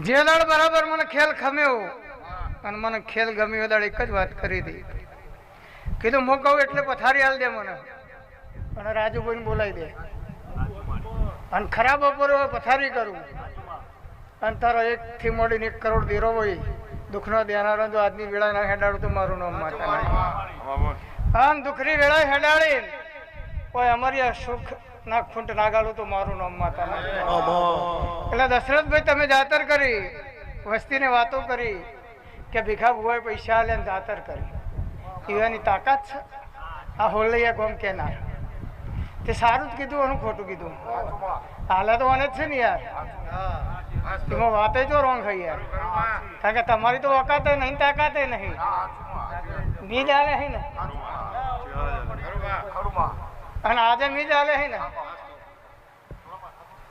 જે દાડ બરાબર મને ખેલ ખમ્યો અને મને ખેલ ગમ્યો દાડ એક જ વાત કરી હતી. કીધું કહું એટલે પથારી હાલ દે મને. અને રાજુભાઈને બોલાવી દે. અને ખરાબ બપોરે પથારી કરું. અને તારો એકથી મળીને એક કરોડ દેરો હોય દુઃખનો દેનારો જો આજની વેળા ના હેડાડું તો મારું નામ માતા અને દુઃખની વેળા હેડાડી કોઈ અમારી સુખ ના ખૂંટ નાગાડું તો મારું નામ માતા એટલે દશરથભાઈ તમે જાતર કરી વસ્તીને વાતો કરી કે ભીખા ભુવાએ પૈસા આલે ને જાતર કરી. એવાની તાકાત છે. આ હોલૈયા ગોમ કેનાર તે સારું જ કીધું અને ખોટું કીધું. હાલે તો મને જ છે ને યાર. એમાં વાતે જો રોંગ થઈ યાર. કારણ કે તમારી તો વકાતે નહીં તાકાતે નહીં. બીજ ચાલે હે ને. અને આજે મી ચાલે હે ને.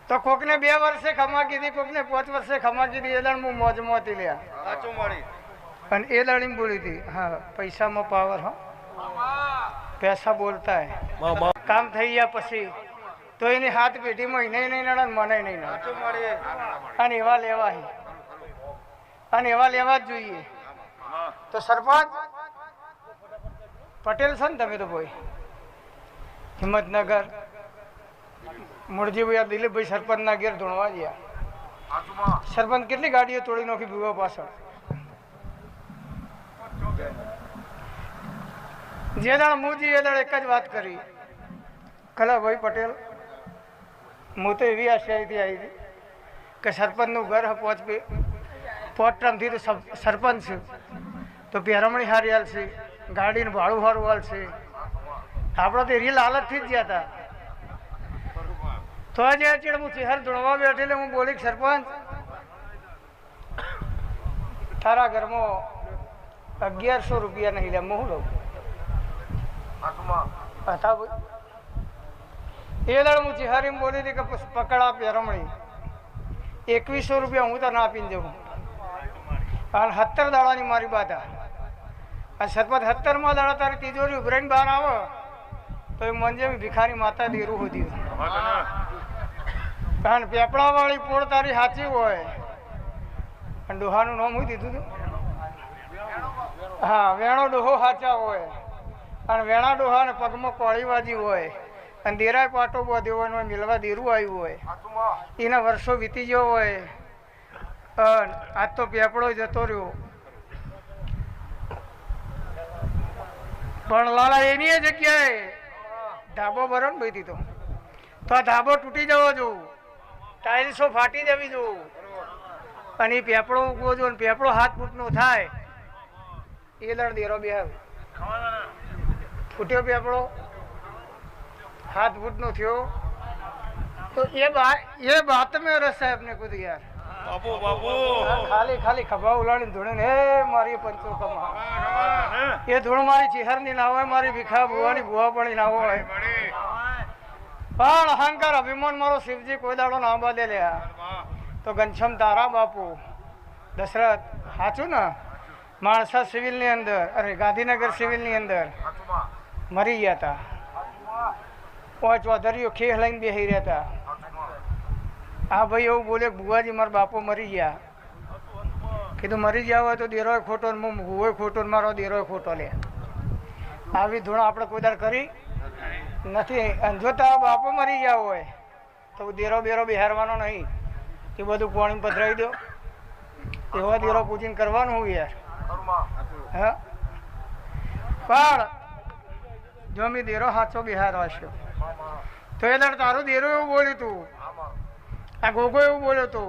તો કોકને બે વર્ષે ખમા કીધી કોકને પાંચ વર્ષે ખમા કીધી એ દણ હું મોજ મોતી લ્યા. અને એ દણી બોલી હતી હા પૈસામાં પાવર હા. પૈસા બોલતા હે કામ થઈ ગયા પછી તો એની હાથ પેઢીમાં એને નહીં નડે ને મને નહીં નડે. અને એવા લેવા હે. અને એવા લેવા જ જોઈએ. તો સરપંચ પટેલ છે ને તમે તો ભાઈ હિંમતનગર મૂળજીભાઈ દિલીપભાઈ સરપંચના ઘેર ધોણવા ગયા. સરપંચ કેટલી ગાડીઓ તોડી નાખી ભૂવા પાછળ? જે દાળ મુજી એ દાળ એક જ વાત કરી. કલાભાઈ પટેલ, હું તો એવી આશયાથી આવી હતી કે સરપંચનું ઘર પોચ પોચ ટર્મથી તો સરપંચ છે. તો પહેરમણી હારી હાલશે, ગાડીનું ભાડું સારું હાલશે. આપણે તો એરી લાલચથી જ ગયા હતા. તો આજે ચેડ હું ચહેર ધોળવા બેઠેલે હું બોલી સરપંચ તારા ઘરમાં અગિયારસો રૂપિયા નહીં લે હું લઉં? હતા એ દાડ હું ચિહારી બોલી હતી કે પકડ પકડા પેરમણી. એકવીસો રૂપિયા હું તને ના આપીને જવું અને સત્તર દાડાની મારી બાધા. આ સરપંચ સત્તરમાં દાડા તારી તિજોરી ઉભરાઈને બહાર આવે. તો મંજે ભિખારી માતા દેરું હોતી કારણ પેપડા વાળી પોળ તારી સાચી હોય. અને ડોહાનું નામ હું દીધું તું? હા વેણો ડોહો સાચા હોય. અને વેણા ડોહાને પગમાં કોળીવાજી હોય. અને દેરાય પાટો બાંધ્યો હોય અને મિલવા દેરું આવ્યું હોય. એના વર્ષો વીતી ગયો હોય. આજ તો પેપડો જતો રહ્યો. પણ લાલા એની જગ્યાએ ધાબો ભરો ને ભાઈ તો. આ ધાબો તૂટી જવો જોવું ટાઇલ્સો ફાટી જવી જોવું અને એ પેપડો ઉગવો જો ને પેપડો હાથ ફૂટનો થાય. એ લણ દેરો બે ફૂટ્યો પેપડો. હાથ ફૂટનો થયો. તો એ બા, એ બાત મેં રસ સાહેબ ને કુદ યાર. બાપુ બાપુ ખાલી ખાલી ખભા ઉલાડીને ધૂણે હે મારી પંચોકમાં એ ધૂળ મારી ચિહરની ના હોય મારી ભીખા ભુવાની ભુવા પડી ના હોય. પણ અહંકાર અભિમાન મારો શિવજી કોઈ દાડો ના બાંધે લ્યા તો ઘનશ્યામ તારા બાપુ. દશરથ સાચું ને? માણસા સિવિલની અંદર અરે ગાંધીનગર સિવિલની અંદર મરી ગયા હતા પાંચ વાધરીઓ ખેહ લઈને બેસી રહ્યા હતા આ ભાઈ, એવું બોલે બુવાજી મારા બાપો મરી ગયા. કીધું, મરી ગયા હોય તો દેરોય ખોટો ને હું ખોટો મારો દેરોય ખોટો લે. આવી ધૂણા આપણે કોઈ દાડ કરી નથી. અને જો બાપો મરી ગયા હોય, તો દેરો બેરો બિહારવાનો નહીં. એ બધું પાણી પધરાવી દો. એવા દેરો પૂજીને કરવાનું હું યાર. હા. પણ, જો મેં દેરો સાચો બિહાર હશ્યો તો એ તારું દેરો એવું બોલ્યું તું. આ ગોગો એવું બોલ્યો તો.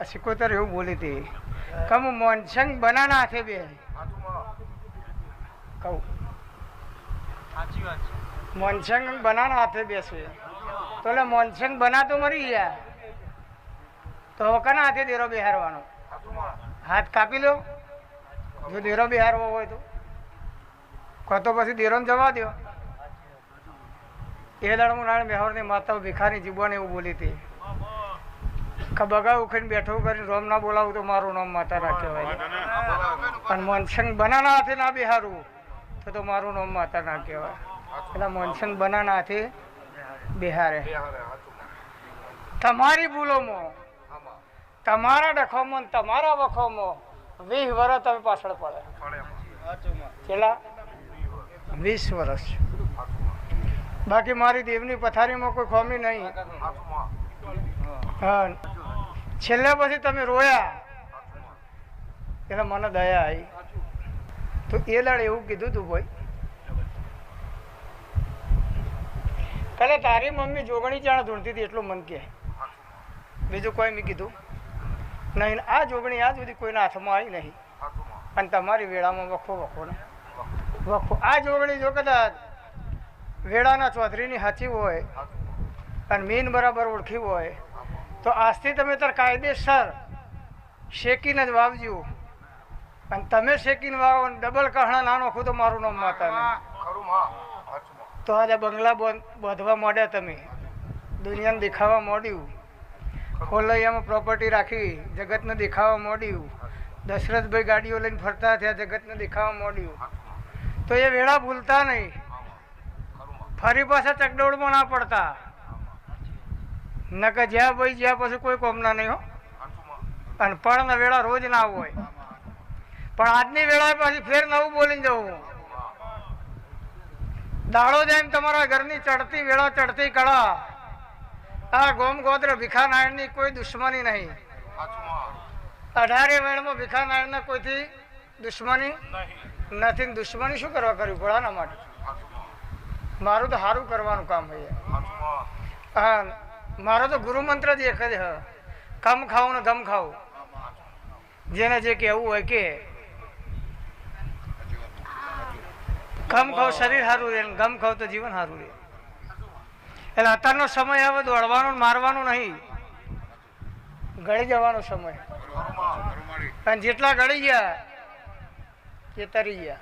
આ સિકોતર એવું બોલી હતી. કમ મોનસંગ બનાના હાથે બે કહું. મોનસંગ બનાના હાથે બેસે. તો એટલે મોનસંગ બના તો મરી ગયા. તો હવે કના હાથે દેરો બિહારવાનો? હાથ કાપી લો. જો દેરો બિહારવો હોય તો. કહો તો પછી દેરોને જવા દો એ દાડ હું નારાયણ મેહોરની માતા ભિખારી જીવવાની એવું બોલી હતી. બગા ઉખીને બેઠો કરીને રોમ ના બોલાવું તો મારું નામ માતા ના કહેવાય અને મોનસંગ બનાના હાથે ના બિહારું તો તો મારું નામ માતા ના કહેવાય. એટલે મોનસંગ બનાના હાથે બિહારે. તમારી ભૂલોમાં, તમારા ડખોમાં તમારા વખોમાં વીસ વર્ષ તમે પાછળ પડે. કેટલા વીસ વર્ષ બાકી મારી દેવની પથારીમાં કોઈ ખોમી નહીં. હા. છેલ્લે પછી તમે રોયા. એટલે મને દયા આવી તો એ દાડ એવું કીધું તું ભાઈ. કદાચ તારી મમ્મી જોગણી ચાણ ધૂણતી હતી એટલું મન કે. બીજું કોઈ મેં કીધું. નહીં, આ જોગણી આજ સુધી કોઈના હાથમાં આવી નહીં. અને તમારી વેળામાં વખો વખો ને. વખો. આ જોગણી જો કદાચ વેળાના ચૌધરીની હાચી હોય અને મીન બરાબર ઓળખી હોય, તો આજથી તમે તાર કાયદેસર શેકીને જ વાવજો. અને તમે શેકીને વાવો અને ડબલ કહણા નાનો ખુદ, મારું નામ માતા તો આજે બંગલા બંધ બાંધવા માંડ્યા તમે. દુનિયાને દેખાવા માંડ્યું. ખોલૈયામાં પ્રોપર્ટી રાખી, જગતને દેખાવા માંડ્યું. દશરથભાઈ ગાડીઓ લઈને ફરતા થયા, જગતને દેખાવા માંડ્યું. તો એ વેળા ભૂલતા નહીં. ફરી પાછા ચકડોળમાં ના પડતા. નકર જ્યાં ભાઈ જ્યાં પછી કોઈ કોમના નહીં હો. અને પણ વેળા રોજ ના હોય. પણ આજની વેળા પાછી ફેર નવું બોલીને જવું. દાડો જેમ તમારા ઘરની ચડતી વેળા ચડતી કળા. આ ગોમ ગોત્ર ભીખા નારાયણની કોઈ દુશ્મની નહીં. અઢારે વેળમાં ભીખા નારાયણના કોઈથી દુશ્મની? નથી દુશ્મની શું કરવા કર્યું ભોળાના માટે? મારું તો સારું કરવાનું કામ હોય હા, મારો તો ગુરુ મંત્ર જ એક જ કમ ખાવું ને ગમ ખાવું જેને જે કહેવું હોય કે. કમ ખાવ શરીર સારું રહે ગમ ખાવ તો જીવન સારું રહે. એટલે અત્યારનો સમય હવે દોડવાનો મારવાનો નહીં. ગળી જવાનો સમય. અને જેટલા ગળી ગયા એ તરી ગયા.